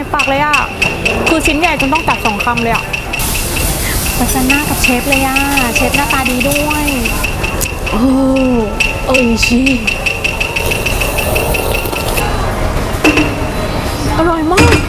ในปากเลยอะ คือชิ้นใหญ่จนต้องตัดสองคำเลยอะประจันหน้ากับเชฟเลยอะ เชฟหน้าตาดีด้วย โอ้โอ้ยชีอร่อยมาก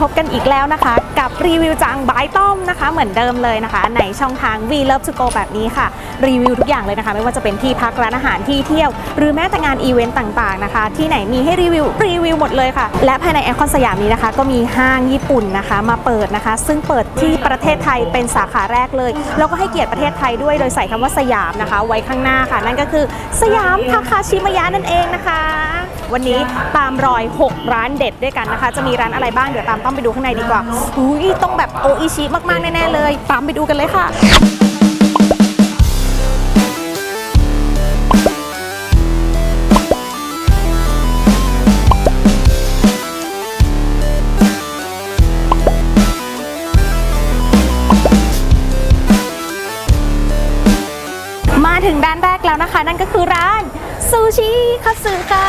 พบกันอีกแล้วนะคะ กับรีวิวจังบายต้อมนะคะ เหมือนเดิมเลยนะคะ ในช่องทาง V Love to Go แบบนี้ค่ะ รีวิวทุกอย่างเลยนะคะ ไม่ว่าจะเป็นที่พักร้านอาหารที่เที่ยว หรือแม้แต่งานอีเวนต์ต่างๆนะคะ ที่ไหนมีให้รีวิวรีวิวหมดเลยค่ะ และภายในแอคอนสยามนี้นะคะ ก็มีห้างญี่ปุ่นนะคะ มาเปิดนะคะ ซึ่งเปิดที่ประเทศไทยเป็นสาขาแรกเลย แล้วก็ให้เกียรติประเทศไทยด้วยโดยใส่คำว่าสยามนะคะ ไว้ข้างหน้าค่ะ นั่นก็คือสยามทาคาชิมายะนั่นเองนะคะ วันนี้ตามรอย 6 ร้านเด็ดด้วยกันนะคะ จะมีร้านอะไรบ้าง เดี๋ยวตามต้องไปดูข้างในดีกว่าอุ้ยต้องแบบโออิชิมากๆ แน่ ๆ เลย ตามไปดูกันเลยค่ะมาถึงด้านแรกแล้วนะคะ นั่นก็คือร้าน ซูชิคัตสึค่ะ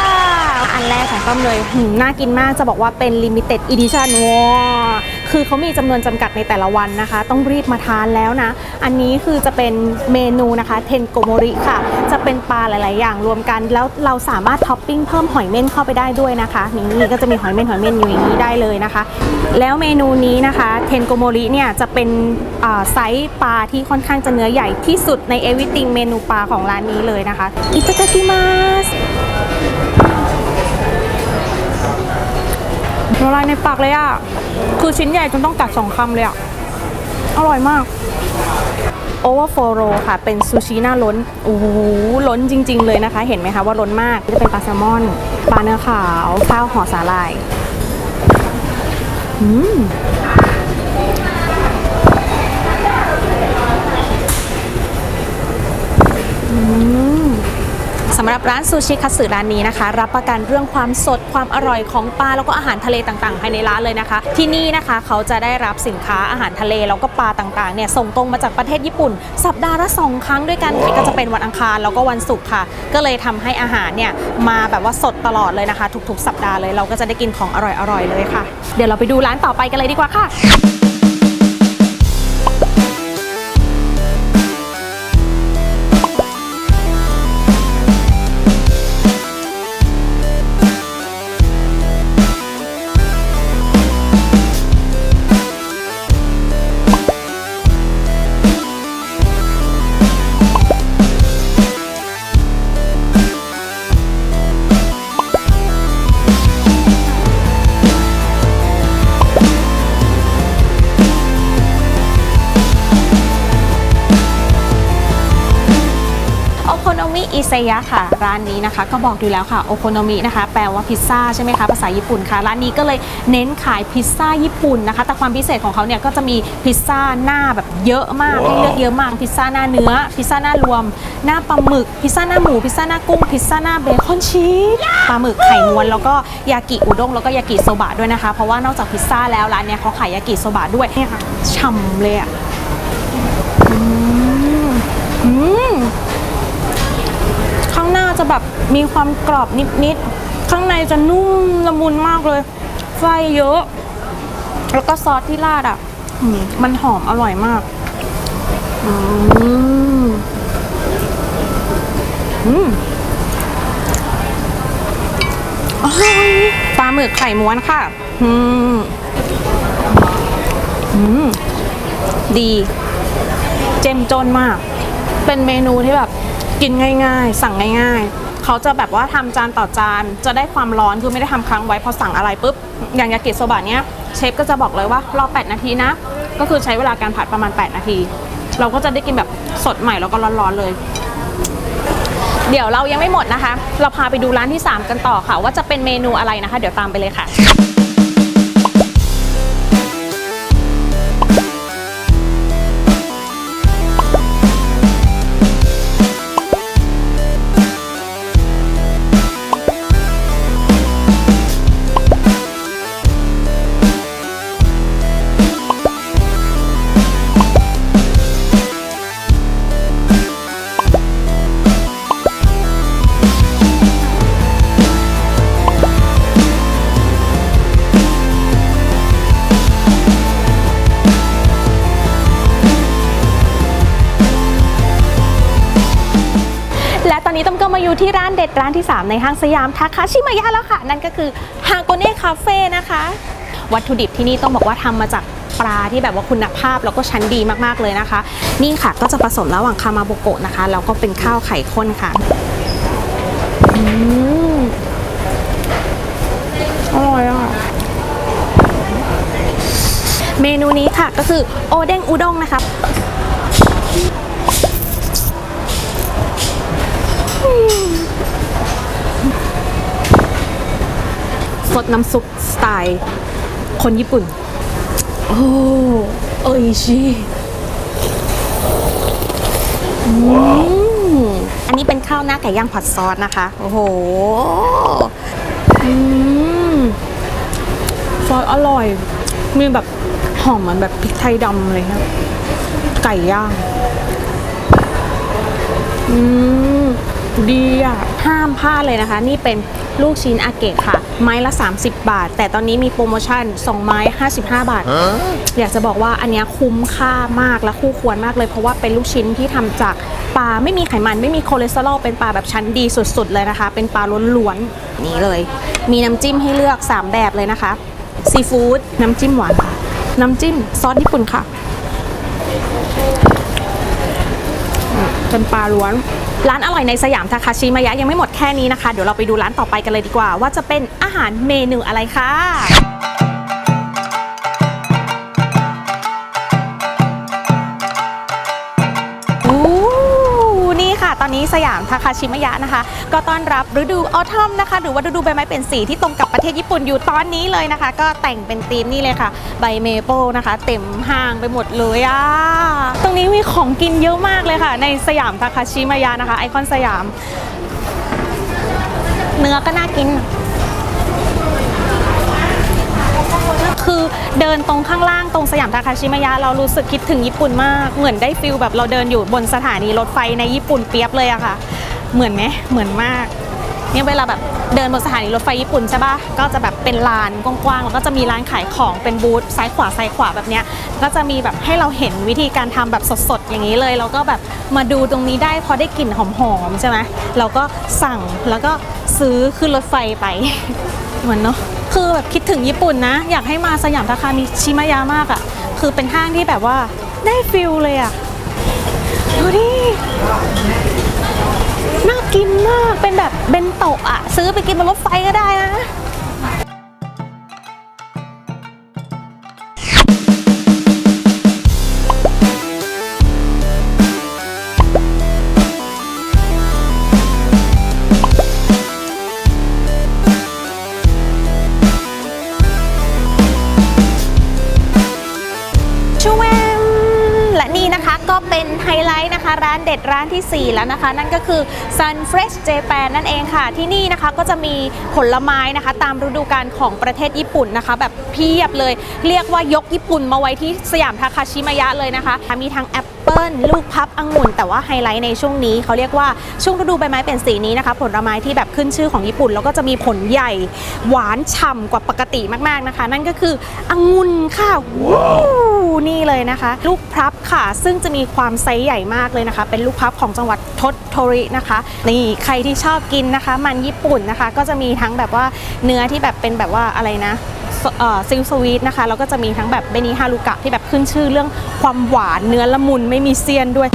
อันแรกของต้อมเลยหืมน่ากินมากจะบอกว่าเป็นลิมิเต็ดอีดิชั่นว้า คือเขามีจำนวนจำกัดในแต่ละวันนะคะ ต้องรีบมาทานแล้วนะ อันนี้คือจะเป็นเมนูนะคะเทนโกโมริค่ะ จะเป็นปลาหลาย ๆ อย่างรวมกันแล้วเราสามารถท็อปปิ้งเพิ่มหอยเม่นเข้าไปได้ด้วยนะคะนี่ก็จะมีหอยเม่นหอยเม่นอยู่อย่างนี้ได้เลยนะคะ แล้วเมนูนี้นะคะเทนโกโมริเนี่ยจะเป็นไซส์ปลาที่ค่อนข้างจะเนื้อใหญ่ที่สุดในเอวิติงเมนูปลาของร้านนี้เลยนะคะอิตากิมัส ละลายในปากเลยอะ คือชิ้นใหญ่จนต้องกัดสองคำเลยอะ อร่อยมากโอเวอร์โฟโรค่ะ เป็นซูชิหน้าล้น โอ้โห ล้นจริง ๆ เลยนะคะ เห็นไหมคะว่าล้นมาก จะเป็นปลาแซลมอน ปลาเนื้อขาว ข้าวห่อสาหร่าย อืม สำหรับร้านซูชิคัตสึร้านนี้นะคะ รับประกันเรื่องความสดความอร่อยของปลาแล้วก็อาหารทะเลต่างๆ ภายในร้านเลยนะคะ ที่นี่นะคะเขาจะได้รับสินค้าอาหารทะเลแล้วก็ปลาต่างๆเนี่ยส่งตรงมาจากประเทศญี่ปุ่น สัปดาห์ละสองครั้งด้วยกันก็จะเป็นวันอังคารแล้วก็วันศุกร์ค่ะ ก็เลยทำให้อาหารเนี่ยมาแบบว่าสดตลอดเลยนะคะ ทุกๆ สัปดาห์เลยเราก็จะได้กินของอร่อยๆเลยค่ะ เดี๋ยวเราไปดูร้านต่อไปกันเลยดีกว่าค่ะ มิอิเซยะค่ะ ร้านนี้นะคะ ก็บอกอยู่แล้วค่ะโอโคโนมินะคะ แปลว่าพิซซ่าใช่ไหมคะภาษาญี่ปุ่นค่ะ ร้านนี้ก็เลยเน้นขายพิซซ่าญี่ปุ่นนะคะ แต่ความพิเศษของเขาเนี่ยก็จะมีพิซซ่าหน้าแบบเยอะมากให้เลือกเยอะมากพิซซ่าหน้าเนื้อ พิซซ่าหน้ารวม หน้าปลาหมึกพิซซ่าหน้าหมูพิซซ่าหน้ากุ้งพิซซ่าหน้าเบคอนชีสปลาหมึกไข่ม้วนแล้วก็ยากิอุด้งแล้วก็ยากิโซบะด้วยนะคะ เพราะว่านอกจากพิซซ่าแล้วร้านเนี้ยเขาขายยากิโซบะด้วยเนี่ยค่ะฉ่ำเลยอะอืมอืมข้างหน้า จะแบบมีความกรอบนิดๆ ข้างในจะนุ่มละมุนมากเลย ไฟเยอะ แล้วก็ซอสที่ราดอะมันหอมอร่อยมากอืมอืมอร่อยปลาหมึกไข่ม้วนค่ะ อืม อืม ดี เจ้มจนมาก เป็นเมนูที่แบบ กินง่ายๆ สั่งง่ายๆ เขาจะแบบว่าทำจานต่อจาน จะได้ความร้อนคือไม่ได้ทำค้างไว้พอสั่งอะไรปุ๊บ อย่างยากิโซบะเนี้ยเชฟก็จะบอกเลยว่ารอ 8 นาทีนะ ก็คือใช้เวลาการผัดประมาณ 8 นาที เราก็จะได้กินแบบสดใหม่แล้วก็ร้อนๆเลย เดี๋ยวเรายังไม่หมดนะคะ เราพาไปดูร้านที่ 3 กันต่อค่ะ ว่าจะเป็นเมนูอะไรนะคะ เดี๋ยวตามไปเลยค่ะ นนี้ต้มก็มาอยู่ที่ร้านเด็ดร้านที่ 3 ในห้างสยามทาคาชิมายะแล้วค่ะ นั่นก็คือฮาโกเน่คาเฟ่นะคะ วัตถุดิบที่นี่ต้องบอกว่าทำมาจากปลาที่แบบว่าคุณภาพแล้วก็ชั้นดีมากๆเลยนะคะ นี่ค่ะก็จะผสมระหว่างคามาโบโกะนะคะแล้วก็เป็นข้าวไข่ข้นค่ะอร่อยอะเมนูนี้ค่ะก็คือโอเด้งอุด้งนะคะ สดน้ำซุปสไตล์ คนญี่ปุ่น โอ้โอยชิอืมอันนี้เป็นข้าวหน้าไก่ย่างผัดซอสนะคะ โอ้โหอืมซอสอร่อย มีแบบหอมเหมือนแบบพริกไทยดำอะไรเงี้ยไก่ย่าง อืม ดีอะห้ามพลาดเลยนะคะ นี่เป็นลูกชิ้นอาเกะค่ะ ไม้ละ 30 บาท แต่ตอนนี้มีโปรโมชั่น 2 ไม้ 55 บาท อยากจะบอกว่าอันเนี้ยคุ้มค่ามากและคู่ควรมากเลย เพราะว่าเป็นลูกชิ้นที่ทำจากปลาไม่มีไขมันไม่มีคอเลสเตอรอลเป็นปลาแบบชั้นดีสุดๆเลยนะคะ เป็นปลาล้วนๆนี่เลย มีน้ำจิ้มให้เลือก 3 แบบเลยนะคะซีฟู้ดน้ำจิ้มหวานน้ำจิ้มซอสญี่ปุ่นค่ะอืมเป็นปลาล้วน ร้านอร่อยในสยามทาคาชิมายะยังไม่หมดแค่นี้นะคะ เดี๋ยวเราไปดูร้านต่อไปกันเลยดีกว่า ว่าจะเป็นอาหารเมนูอะไรค่ะ ยามทาคาชิมะยะนะคะ ก็ต้อนรับฤดูออทัมนะคะ หรือว่าฤดูใบไม้เป็นสีที่ตรงกับประเทศญี่ปุ่นอยู่ตอนนี้เลยนะคะ ก็แต่งเป็นธีมนี่เลยค่ะ ใบเมเปิลนะคะ เต็มห้างไปหมดเลยอะตรงนี้มีของกินเยอะมากเลยค่ะ ในสยามทาคาชิมะยะนะคะ ไอคอนสยาม เนื้อก็น่ากิน คือ เดินตรงข้างล่างตรงสยามทาคาชิมายะเรารู้สึกคิดถึงญี่ปุ่นมาก เหมือนได้ฟิลแบบเราเดินอยู่บนสถานีรถไฟในญี่ปุ่นเปียบเลยอะค่ะ เหมือนไหมเหมือนมากเนี่ยเวลาแบบเดินบนสถานีรถไฟญี่ปุ่นใช่ปะก็จะแบบเป็นลานกว้างๆ แล้วก็จะมีร้านขายของเป็นบูธซ้ายขวาซ้ายขวาแบบเนี้ย ก็จะมีแบบให้เราเห็นวิธีการทำแบบสดๆ อย่างนี้เลยเราก็แบบมาดูตรงนี้ได้พอได้กลิ่นหอมๆใช่ไหมเราก็สั่งแล้วก็ซื้อขึ้นรถไฟไป เหมือนเนาะ คือแบบคิดถึงญี่ปุ่นนะ อยากให้มาสยามทาคามิชิมายามากอะ่ะ คือเป็นห้างที่แบบว่าได้ฟิลเลยอะ่ะ ดูดิน่ากินมากเป็นแบบเบนโตะอะ่ะ ซื้อไปกินบนรถไฟก็ได้นะ ไฮไลท์นะคะ ร้านเด็ดร้านทีสี่ 4 แล้วนะคะ นั่นก็คือ Sun Fresh Japan นั่นเองค่ะ ที่นี่นะคะก็จะมีผลไม้นะคะ ตามฤดูกาลของประเทศญี่ปุ่นนะคะ แบบเพียบเลย เรียกว่ายกญี่ปุ่นมาไว้ที่สยามทาคาชิมายะเลยนะคะ มีทั้งแอปเปิลลูกพับองุ่น แต่ว่าไฮไลท์ในช่วงนี้เขาเรียกว่าช่วงฤดูใบไม้เป็นสีนี้นะคะ ผลไม้ที่แบบขึ้นชื่อของญี่ปุ่น แล้วก็จะมีผลใหญ่หวานฉ่ำกว่าปกติมากๆนะคะ นั่นก็คือองุ่นค่ะว้าวนี่เลยนะคะ ลูกพลับ ค่ะ ซึ่งจะมีความไซส์ใหญ่มากเลยนะคะ เป็นลูกพับของจังหวัดทโทรินะคะนี่ใครที่ชอบกินนะคะ มันญี่ปุ่นนะคะ ก็จะมีทั้งแบบว่าเนื้อที่แบบเป็นแบบว่าอะไรนะซิลสวีทนะคะแล้วก็จะมีทั้งแบบเบนิฮารุกะที่แบบขึ้นชื่อเรื่องความหวานเนื้อละมุนไม่มีเซียนด้วย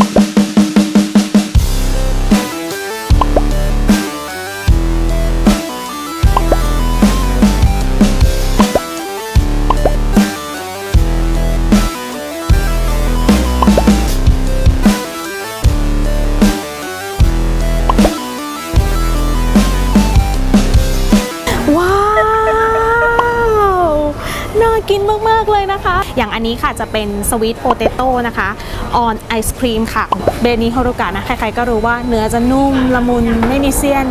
เลยนะคะ อย่างอันนี้ค่ะจะเป็นสวีทโปเตโต้นะคะออนไอศครีมค่ะเบนิฮารุกะนะ ใครๆก็รู้ว่าเนื้อจะนุ่มละมุนไม่มีเซียน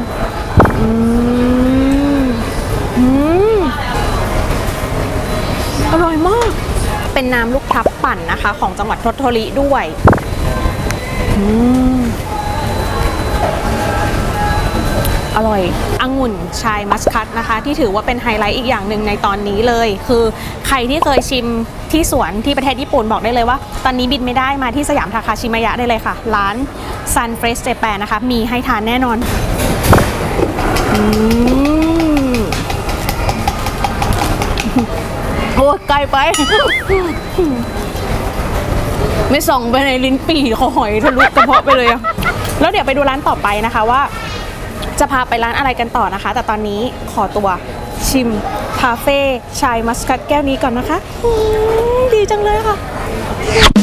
อืมอืมอร่อยมาก เป็นน้ำลูกพลับปั่นนะคะ ของจังหวัดทศโทริด้วยอืม อร่อยองุ่นชายมัสคัตนะคะ ที่ถือว่าเป็นไฮไลท์อีกอย่างหนึ่งในตอนนี้เลย คือใครที่เคยชิมที่สวนที่ประเทศญี่ปุ่นบอกได้เลยว่า ตอนนี้บินไม่ได้มาที่สยามทาคาชิมายะได้เลยค่ะ ร้าน Sun Fresh Japan นะคะ มีให้ทานแน่นอนโอ้ไกลไป ไม่ส่องไปในลิ้นปี่เขาหอยทะลุกระเพาะไปเลยอะแล้วเดี๋ยวไปดูร้านต่อไปนะคะว่า จะพาไปร้านอะไรกันต่อนะคะ แต่ตอนนี้ขอตัวชิมคาเฟ่ชายมัสกัตแก้วนี้ก่อนนะคะ ดีจังเลยค่ะ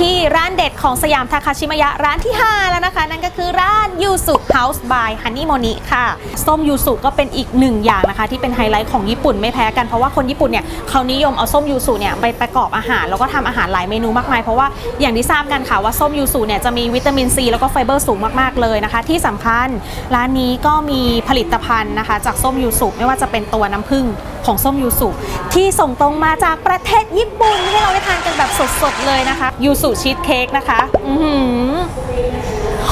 ที่ เด็ดของสยามทาคาชิมายะร้านที่ 5 แล้วนะคะ นั่นก็คือร้านยูสุเฮาส์บายฮันนี่โมนิค่ะส้มยูสุก็เป็นอีกหนึ่งอย่างนะคะ ที่เป็นไฮไลท์ของญี่ปุ่นไม่แพ้กันเพราะว่าคนญี่ปุ่นเนี่ยเขานิยมเอาส้มยูสุเนี่ยไปประกอบอาหาร แล้วก็ทำอาหารหลายเมนูมากมาย เพราะว่าอย่างที่ทราบกันค่ะว่าส้มยูสุเนี่ยจะมีวิตามินซีแล้วก็ไฟเบอร์สูงมากๆเลยนะคะ ที่สำคัญร้านนี้ก็มีผลิตภัณฑ์นะคะ จากส้มยูสุไม่ว่าจะเป็นตัวน้ำผึ้งของส้มยูสุที่ส่งตรงมาจากประเทศญี่ปุ่นให้เราได้ทานกันแบบสดๆเลยนะคะยูสุชีสเค้กนะคะอือหือ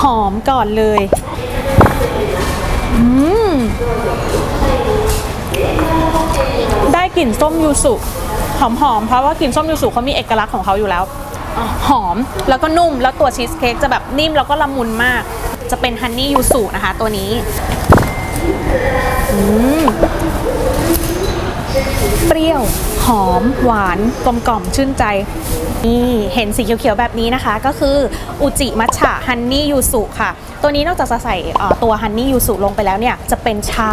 หอมก่อนเลยอืมได้กลิ่นส้มยูสุหอมๆเพราะว่ากลิ่นส้มยูสุเขามีเอกลักษณ์ของเขาอยู่แล้วหอมแล้วก็นุ่มแล้วตัวชีสเค้กจะแบบนิ่มแล้วก็ละมุนมาก จะเป็นฮันนี่ยูสุนะคะตัวนี้อืม เปรี้ยว หอม หวาน กลมกล่อมชื่นใจ นี่เห็นสีเขียวๆแบบนี้นะคะ ก็คืออุจิมัชฉะฮันนี่ยูสุค่ะ ตัวนี้นอกจากจะใส่ตัวฮันนี่ยูสุลงไปแล้วเนี่ย จะเป็นชา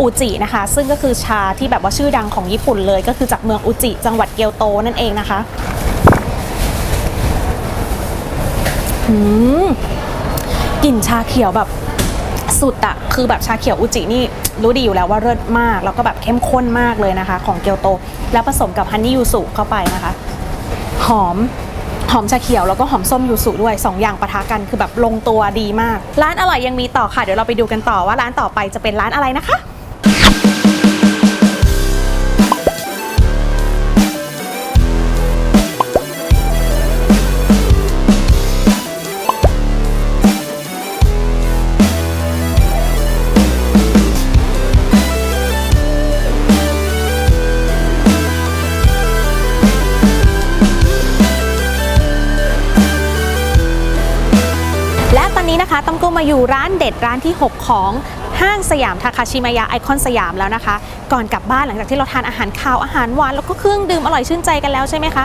อุจินะคะ ซึ่งก็คือชาที่แบบว่าชื่อดังของญี่ปุ่นเลย ก็คือจากเมืองอุจิจังหวัดเกียวโตนั่นเองนะคะอืมกลิ่นชาเขียวแบบสุดอะคือแบบชาเขียวอุจินี่ รู้ดีอยู่แล้วว่าเลิศมาก แล้วก็แบบเข้มข้นมากเลยนะคะ ของเกียวโต แล้วผสมกับฮันนี่ยูสุเข้าไปนะคะ หอมหอมชาเขียวแล้วก็หอมส้มยูสุด้วย 2ออย่างปะทะกันคือแบบลงตัวดีมาก ร้านอร่อยยังมีต่อค่ะ เดี๋ยวเราไปดูกันต่อว่าร้านต่อไปจะเป็นร้านอะไรนะคะ มาอยู่ร้านเด็ดร้านที่ 6 ของห้างสยามทาคาชิมายะไอคอนสยามแล้วนะคะ ก่อนกลับบ้านหลังจากที่เราทานอาหารคาวอาหารหวานแล้วก็เครื่องดื่มอร่อยชื่นใจกันแล้วใช่ไหมคะ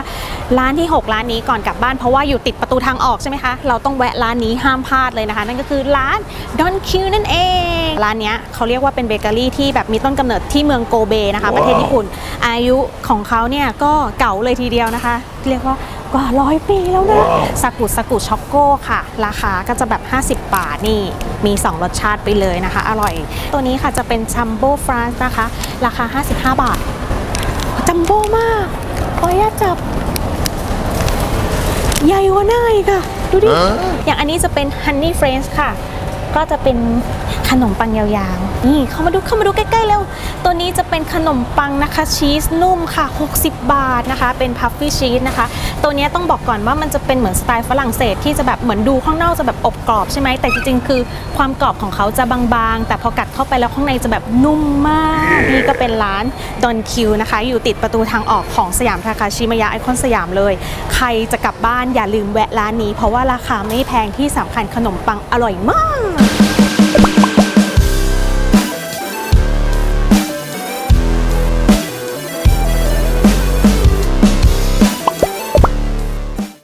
ร้านที่ 6 ร้านนี้ก่อนกลับบ้านเพราะว่าอยู่ติดประตูทางออกใช่ไหมคะ เราต้องแวะร้านนี้ห้ามพลาดเลยนะคะ นั่นก็คือร้านดอนคิวนั่นเอง ร้านนี้เขาเรียกว่าเป็นเบเกอรี่ที่แบบมีต้นกำเนิดที่เมืองโกเบนะคะ ประเทศญี่ปุ่น อายุของเขาเนี่ยก็เก่าเลยทีเดียวนะคะ เรียกว่า กว่าร้อยปีแล้วนะสากุสากุช็อกโก้ค่ะ ราคาก็จะแบบ 50 บาทนี่มี 2 รสชาติไปเลยนะคะ อร่อย ตัวนี้ค่ะจะเป็นจัมโบ้ฟรานซ์นะคะ ราคา 55 บาท จัมโบ้มากขออนุญาตจับใหญ่กว่าหน้าอีกอะดูดิ อย่างอันนี้จะเป็นฮันนี่เฟรนช์ค่ะ ก็จะเป็น ขนมปังยาวๆ นี่เข้ามาดูเข้ามาดูใกล้ๆเร็วตัวนี้จะเป็นขนมปังนะคะ ชีสนุ่มค่ะ 60 บาทนะคะ เป็นพัฟฟี่ชีสนะคะ ตัวนี้ต้องบอกก่อนว่ามันจะเป็นเหมือนสไตล์ฝรั่งเศสที่จะแบบเหมือนดูข้างนอกจะแบบอบกรอบใช่ไหมแต่จริงๆ คือความกรอบของเขาจะบางๆ แต่พอกัดเข้าไปแล้วข้างในจะแบบนุ่มมาก นี่ก็เป็นร้านดอนคิวนะคะ อยู่ติดประตูทางออกของสยามทาคาชิมายะไอคอนสยามเลย ใครจะกลับบ้านอย่าลืมแวะร้านนี้ เพราะว่าราคาไม่แพงที่สำคัญขนมปังอร่อยมาก